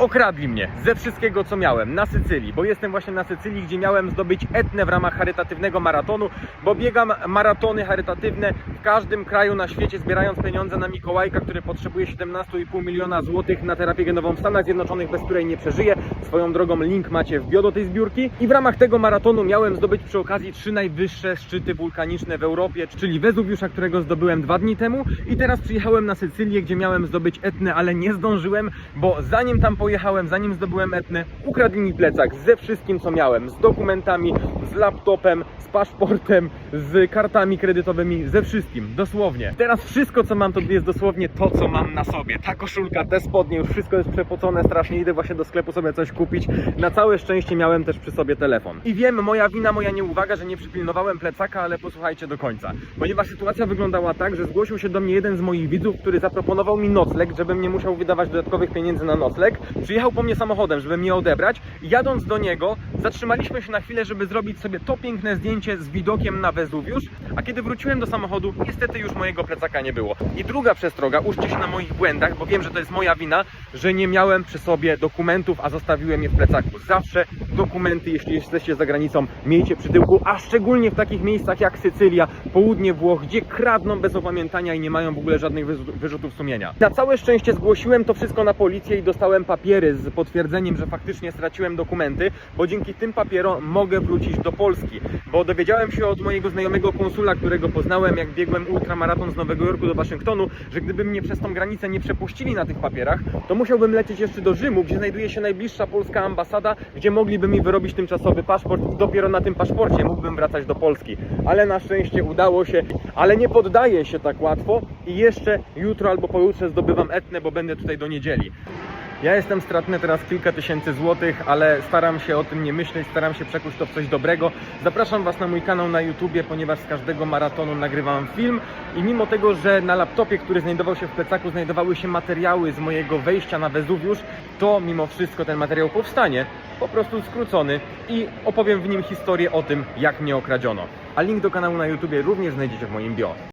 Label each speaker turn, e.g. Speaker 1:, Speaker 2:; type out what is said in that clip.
Speaker 1: Okradli mnie ze wszystkiego, co miałem na Sycylii, bo jestem właśnie na Sycylii, gdzie miałem zdobyć etnę w ramach charytatywnego maratonu, bo biegam maratony charytatywne w każdym kraju na świecie, zbierając pieniądze na Mikołajka, który potrzebuje 17,5 miliona złotych na terapię genową w Stanach Zjednoczonych, bez której nie przeżyje. Swoją drogą link macie w bio do tej zbiórki. I w ramach tego maratonu miałem zdobyć przy okazji trzy najwyższe szczyty wulkaniczne w Europie, czyli Wezuwiusza, którego zdobyłem dwa dni temu i teraz przyjechałem na Sycylię, gdzie miałem zdobyć etnę, ale nie zdążyłem, bo zanim tam pojechałem, zanim zdobyłem etnę, ukradli mi plecak ze wszystkim, co miałem, z dokumentami, z laptopem, z paszportem, z kartami kredytowymi, ze wszystkim, dosłownie. Teraz wszystko, co mam, to jest dosłownie to, co mam na sobie. Ta koszulka, te spodnie, już wszystko jest przepocone, strasznie idę właśnie do sklepu sobie coś kupić. Na całe szczęście miałem też przy sobie telefon. I wiem, moja wina, moja nieuwaga, że nie przypilnowałem plecaka, ale posłuchajcie do końca. Ponieważ sytuacja wyglądała tak, że zgłosił się do mnie jeden z moich widzów, który zaproponował mi nocleg, żebym nie musiał wydawać dodatkowych pieniędzy na nocleg. Przyjechał po mnie samochodem, żeby mnie odebrać. Jadąc do niego, zatrzymaliśmy się na chwilę, żeby zrobić sobie to piękne zdjęcie z widokiem na Wezuwiusz, a kiedy wróciłem do samochodu, niestety już mojego plecaka nie było. I druga przestroga, uczcie się na moich błędach, bo wiem, że to jest moja wina, że nie miałem przy sobie dokumentów, a zostawiłem je w plecaku. Zawsze dokumenty, jeśli jesteście za granicą, miejcie przy tyłku, a szczególnie w takich miejscach jak Sycylia, południe Włoch, gdzie kradną bez opamiętania i nie mają w ogóle żadnych wyrzutów sumienia. Na całe szczęście zgłosiłem to wszystko na policję i dostałem papiery z potwierdzeniem, że faktycznie straciłem dokumenty, bo dzięki tym papierom mogę wrócić do Polski. Bo dowiedziałem się od mojego znajomego konsula, którego poznałem, jak biegłem ultramaraton z Nowego Jorku do Waszyngtonu, że gdyby mnie przez tą granicę nie przepuścili na tych papierach, to musiałbym lecieć jeszcze do Rzymu, gdzie znajduje się najbliższa polska ambasada, gdzie mogliby mi wyrobić tymczasowy paszport dopiero na tym paszporcie mógłbym wracać do Polski. Ale na szczęście udało się, ale nie poddaję się tak łatwo i jeszcze jutro albo pojutrze zdobywam etnę, bo będę tutaj do niedzieli. Ja jestem stratny teraz kilka tysięcy złotych, ale staram się o tym nie myśleć, staram się przekuć to w coś dobrego. Zapraszam Was na mój kanał na YouTubie, ponieważ z każdego maratonu nagrywam film i mimo tego, że na laptopie, który znajdował się w plecaku, znajdowały się materiały z mojego wejścia na Wezuwiusz, to mimo wszystko ten materiał powstanie, po prostu skrócony i opowiem w nim historię o tym, jak mnie okradziono. A link do kanału na YouTubie również znajdziecie w moim bio.